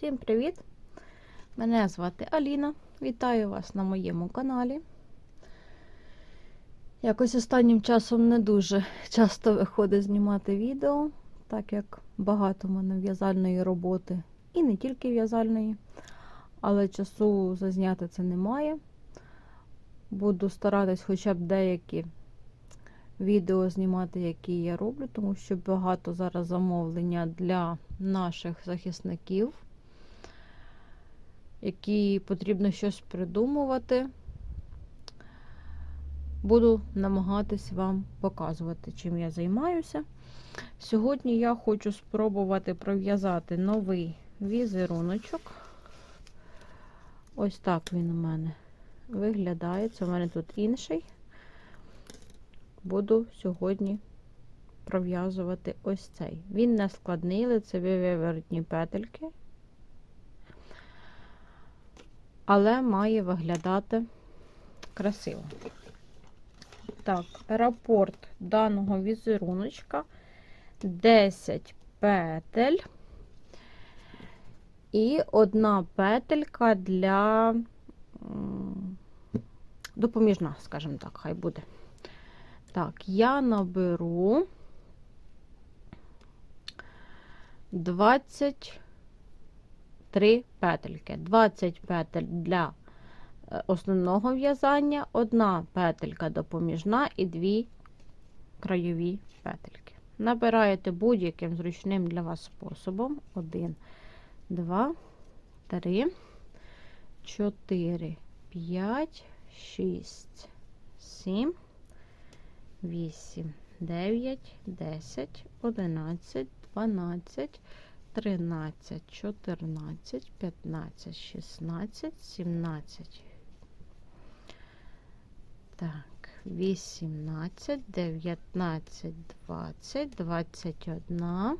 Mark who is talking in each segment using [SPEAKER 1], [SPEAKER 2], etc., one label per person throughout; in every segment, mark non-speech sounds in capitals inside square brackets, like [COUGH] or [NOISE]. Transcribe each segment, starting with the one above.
[SPEAKER 1] Всім привіт! Мене звати Аліна. Вітаю вас на моєму каналі. Якось останнім часом не дуже часто виходить знімати відео, так як багато в мене в'язальної роботи, і не тільки в'язальної, але часу зазняти це немає. Буду старатись хоча б деякі відео знімати, які я роблю, тому що багато зараз замовлення для наших захисників, які потрібно щось придумувати. Буду намагатись вам показувати, чим я займаюся. Сьогодні я хочу спробувати пров'язати новий візеруночок. Ось так він у мене виглядає. Це у мене тут інший. Буду сьогодні пров'язувати ось цей. Він не складний, лицеві виворотні петельки, але має виглядати красиво. Так, рапорт даного візеруночка 10 петель і одна петелька для допоміжна, скажімо так, хай буде. Так, я наберу 23 петельки. 20 петель для основного в'язання, одна петелька допоміжна і дві краєві петельки. Набираєте будь-яким зручним для вас способом. 1, 2, 3, 4, 5, 6, 7, 8, 9, 10, 11, 12, 13, 14, 15, 16, 17. Так, 18, 19, 20, 21,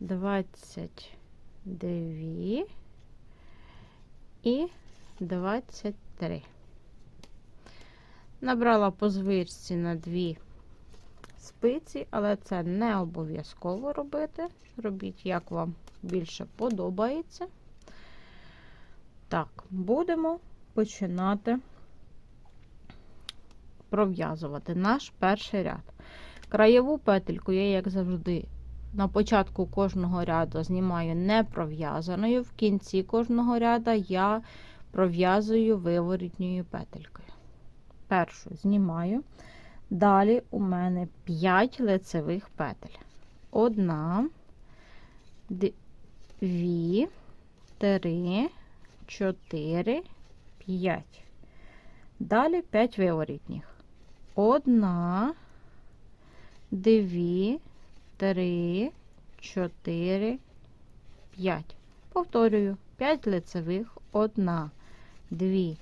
[SPEAKER 1] 22 і 23. Набрала по звичці на дві спиці, але це не обов'язково робити. Робіть, як вам більше подобається. Так, будемо починати пров'язувати наш перший ряд. Краєву петельку я, як завжди, на початку кожного ряду знімаю не пров'язаною, в кінці кожного ряду я пров'язую виворітньою петелькою. Першу знімаю. Далі у мене 5 лицевих петель. Одна, дві, три, чотири, п'ять. Далі 5 виворітніх. Одна, дві, три, чотири, п'ять. Повторюю, 5 лицевих, одна, дві,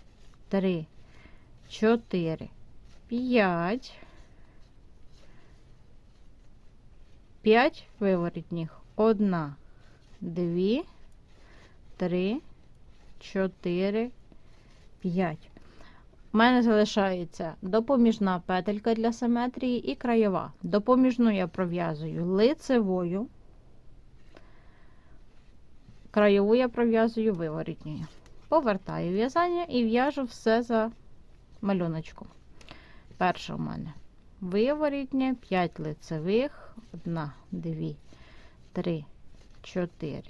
[SPEAKER 1] три, чотири, п'ять. П'ять виворітніх. Одна, дві, три, чотири, п'ять. У мене залишається допоміжна петелька для симетрії і краєва. Допоміжну я пров'язую лицевою, краєву я пров'язую виворітньою. Повертаю в'язання і в'яжу все за малюночком. Перша у мене. Виворітня, 5 лицевих, 1, 2, 3, 4,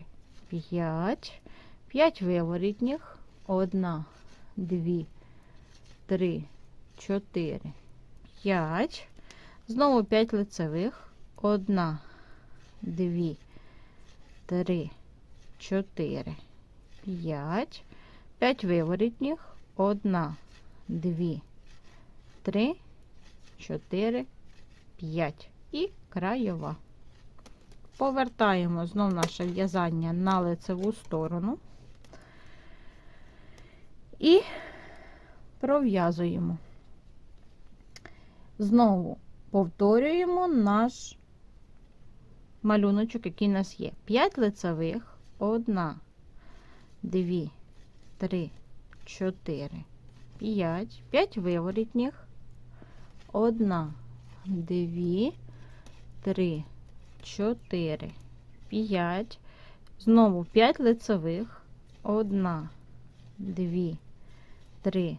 [SPEAKER 1] 5, 5 виворітніх, 1, 2, 3, 4, 5, знову 5 лицевих, 1, 2, 3, 4, 5, 5 виворітніх, 1, 2, 3, 4, 5 і краєва. Повертаємо знов наше в'язання на лицеву сторону і пров'язуємо. Знову повторюємо наш малюночок, який у нас є. 5 лицевих, 1, 2, 3, 4, 5, 5 виворітніх, 1, 2, 3, 4, 5. Знову 5 лицевих. 1, 2, 3,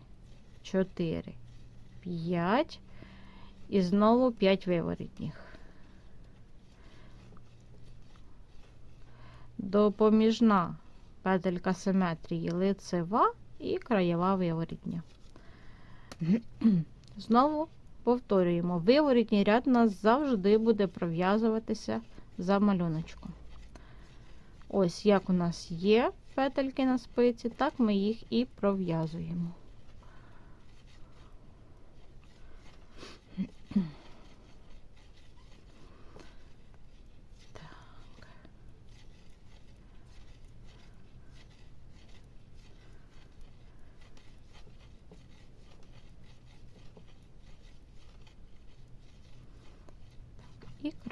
[SPEAKER 1] 4, 5. І знову 5 виворітніх. Допоміжна петелька симетрії лицева і краєва виворітня. Знову повторюємо, виворітній ряд нас завжди буде пров'язуватися за малюночком. Ось як у нас є петельки на спиці, так ми їх і пров'язуємо.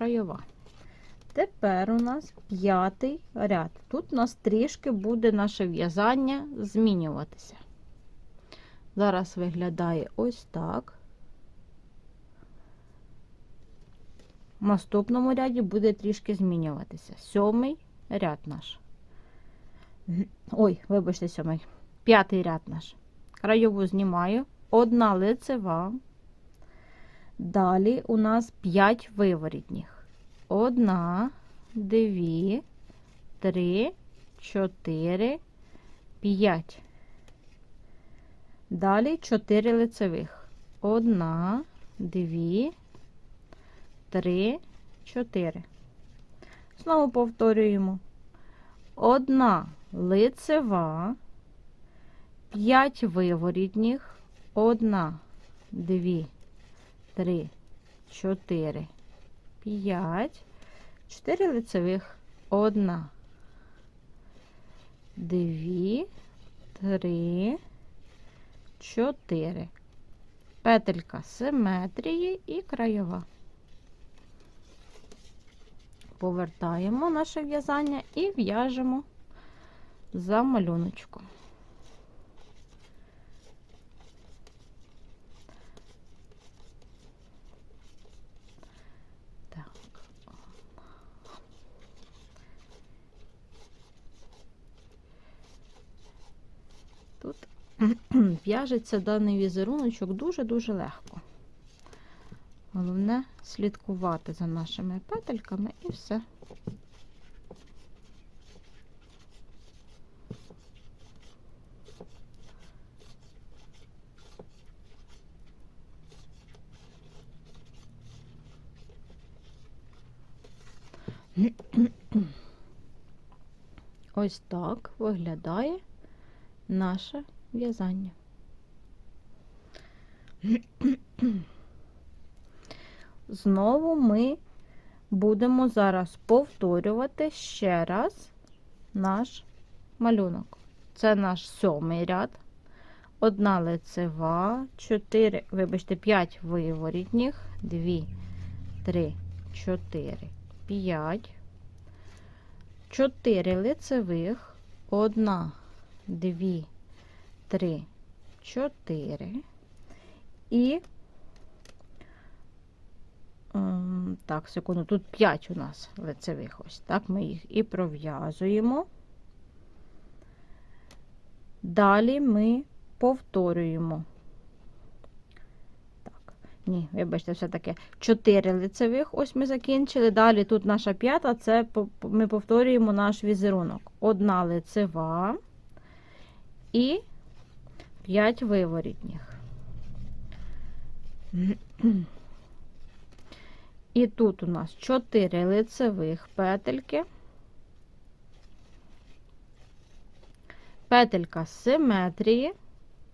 [SPEAKER 1] Краєва. Тепер у нас п'ятий ряд. Тут у нас трішки буде наше в'язання змінюватися. Зараз виглядає ось так. В наступному ряді буде трішки змінюватися. Сьомий ряд наш. Ой, вибачте, сьомий. П'ятий ряд наш. Краєву знімаю. Одна лицева. Далі у нас 5 виворітніх. Одна, дві, три, чотири, п'ять. Далі 4 лицевих. Одна, дві, три, чотири. Знову повторюємо. Одна лицева, 5 виворітніх, одна, дві, три, чотири, п'ять, чотири лицевих, одна, дві, три, чотири. Петелька симетрії і краєва. Повертаємо наше в'язання і в'яжемо за малюночком. Так. Тут [CLEARS THROAT] в'яжеться даний візеруночок дуже-дуже легко. Головне слідкувати за нашими петельками і все. [CLEARS THROAT] Ось так виглядає наше в'язання. Знову ми будемо зараз повторювати ще раз наш малюнок. Це наш сьомий ряд. Одна лицева, 4, вибачте, 5 виворітніх, 2, 3, 4, 5, 4 лицевих, 1, 2, 3, 4 і ем, так, секунду, тут 5 у нас лицевих ось так ми їх і пров'язуємо. Далі ми повторюємо. Так, ні, вибачте, все-таки 4 лицевих, ось ми закінчили. Далі тут наша п'ята, це ми повторюємо наш візерунок. Одна лицева і 5 виворітніх. І тут у нас 4 лицевих петельки, петелька симетрії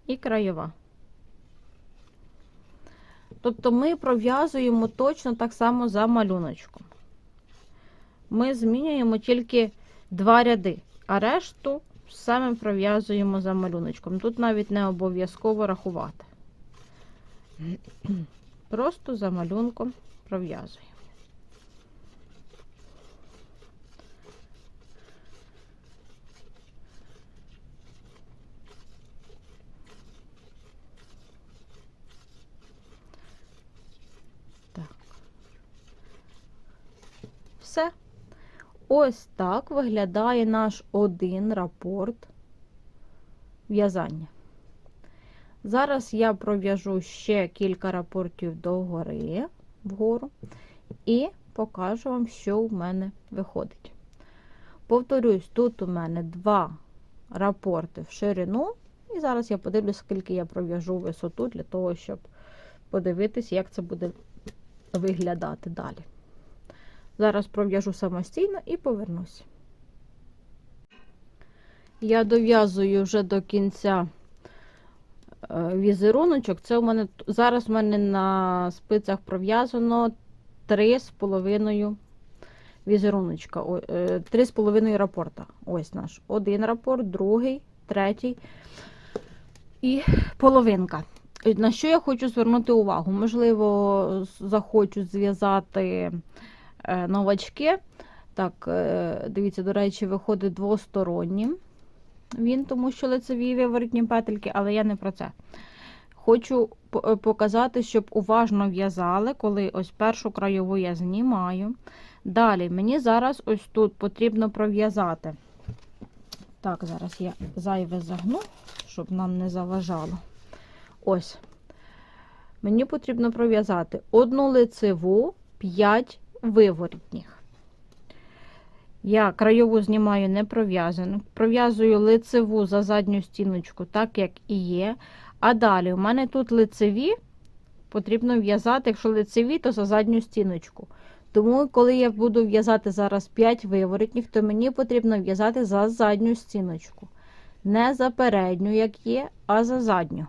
[SPEAKER 1] і краєва. Тобто ми пров'язуємо точно так само за малюночком. Ми змінюємо тільки два ряди, а решту саме пров'язуємо за малюночком. Тут навіть не обов'язково рахувати. [CLEARS THROAT] Просто за малюнком пров'язуємо. Так. Все. Ось так виглядає наш один рапорт в'язання. Зараз я пров'яжу ще кілька рапортів догори, вгору, і покажу вам, що в мене виходить. Повторюсь, тут у мене два рапорти в ширину, і зараз я подивлюсь, скільки я пров'яжу висоту для того, щоб подивитись, як це буде виглядати далі. Зараз пров'яжу самостійно і повернусь. Я дов'язую вже до кінця е, візеруночок. Це у мене зараз у мене на спицях пров'язано 3,5 візеруночка. о, е, 3,5 рапорта. Ось наш. Один рапорт, другий, третій і половинка. На що я хочу звернути увагу? Можливо, захочу зв'язати е, новачки. Так, е, дивіться, до речі, виходить двостороннім. Він, тому що лицеві виворотні петельки, але я не про це. Хочу е, показати, щоб уважно в'язали, коли ось першу краєву я знімаю. Далі, мені зараз ось тут потрібно пров'язати. Так, зараз я зайве загну, щоб нам не заважало. Ось. Мені потрібно пров'язати одну лицеву, 5 виворотніх. Я краєву знімаю не пров'язану. Пров'язую лицеву за задню стіночку, так як і є. А далі у мене тут лицеві, потрібно в'язати, якщо лицеві, то за задню стіночку. Тому, коли я буду в'язати зараз 5 виворотніх, то мені потрібно в'язати за задню стіночку. Не за передню, як є, а за задню.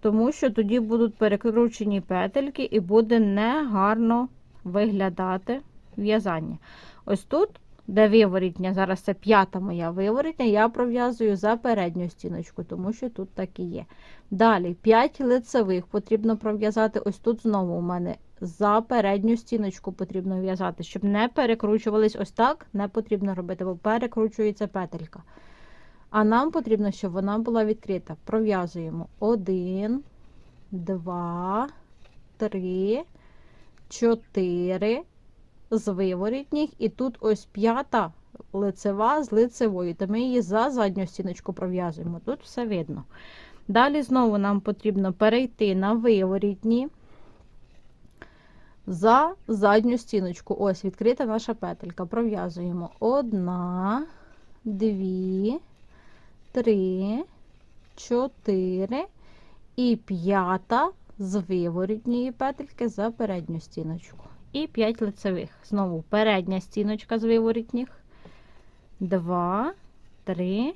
[SPEAKER 1] Тому що тоді будуть перекручені петельки і буде негарно виглядати в'язання. Ось тут, де виворітня, зараз це п'ята моя виворітня, я пров'язую за передню стіночку, тому що тут так і є. Далі 5 лицевих потрібно пров'язати. Ось тут знову у мене за передню стіночку потрібно в'язати, щоб не перекручувались ось так, не потрібно робити, бо перекручується петелька. А нам потрібно, щоб вона була відкрита. Пров'язуємо 1, 2, 3, 4 з виворітніх, і тут ось п'ята лицева з лицевою, то ми її за задню стіночку пров'язуємо. Тут все видно. Далі знову нам потрібно перейти на виворітні за задню стіночку. Ось відкрита наша петелька. Пров'язуємо одна, дві, три, чотири і п'ята з виворітньої петельки за передню стіночку. І 5 лицевих. Знову передня стіночка з виворітніх. 2, 3,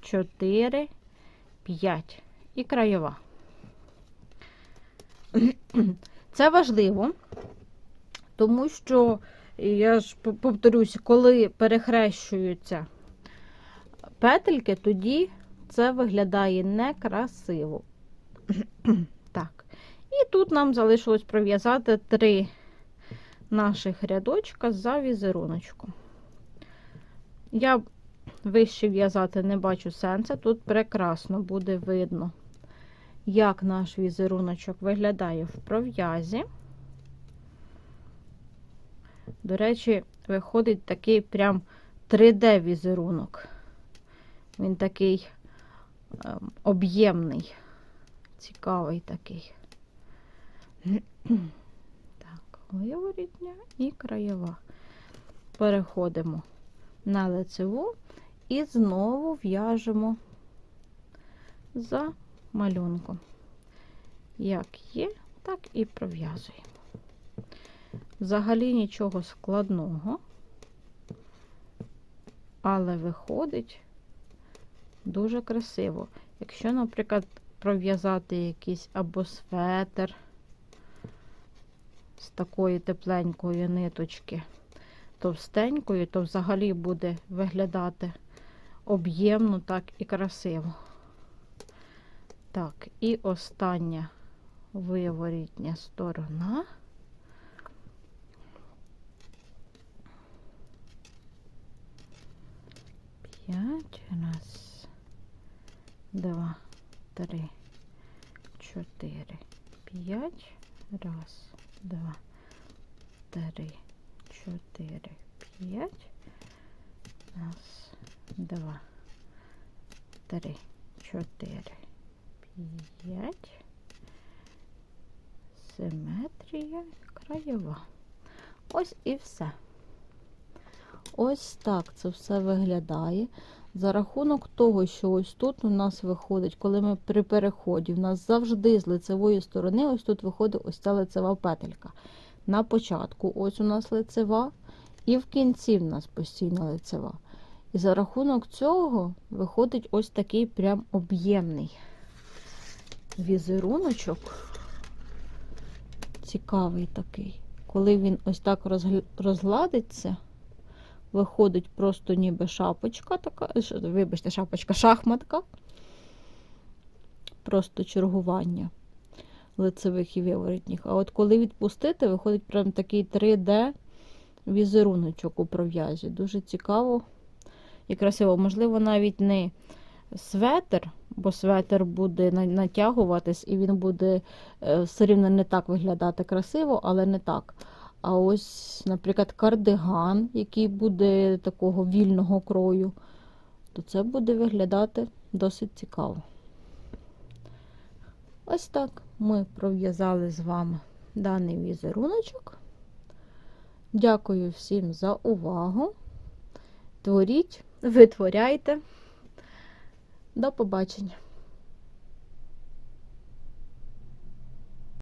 [SPEAKER 1] 4, 5. І краєва. [CLEARS THROAT] Це важливо, тому що, я ж повторюся, коли перехрещуються петельки, тоді це виглядає некрасиво. [CLEARS THROAT] Так. І тут нам залишилось пров'язати три наших рядочка за візеруночком. Я вище в'язати не бачу сенсу. Тут прекрасно буде видно, як наш візеруночок виглядає в пров'язі. До речі, виходить такий прям 3D-візерунок. Він такий ем, об'ємний, цікавий такий. Так, виворітня і краєва. Переходимо на лицеву і знову в'яжемо за малюнком. Як є, так і пров'язуємо. Взагалі нічого складного, але виходить дуже красиво. Якщо, наприклад, пров'язати якийсь або светр з такої тепленької ниточки, товстенької, то взагалі буде виглядати об'ємно, так і красиво. Так, і остання виворітня сторона. П'ять. Раз, два, три, чотири, п'ять. Раз, два, три, чотири, п'ять. Раз, два, три, чотири, п'ять. Симетрія краєва. Ось і все. Ось так це все виглядає. За рахунок того, що ось тут у нас виходить, коли ми при переході, у нас завжди з лицевої сторони, ось тут виходить ось ця лицева петелька. На початку ось у нас лицева, і в кінці в нас постійна лицева. І за рахунок цього виходить ось такий прям об'ємний візеруночок. Цікавий такий. Коли він ось так розгладиться, виходить просто ніби шапочка така, вибачте, шапочка, шахматка. Просто чергування лицевих і виворотніх. А от коли відпустити, виходить прям такий 3D візеруночок у пров'язі. Дуже цікаво і красиво. Можливо, навіть не светр, бо светр буде натягуватись і він буде е, все рівно не так виглядати красиво, але не так. А ось, наприклад, кардиган, який буде такого вільного крою, то це буде виглядати досить цікаво. Ось так ми пров'язали з вами даний візеруночок. Дякую всім за увагу. Творіть, витворяйте. До побачення!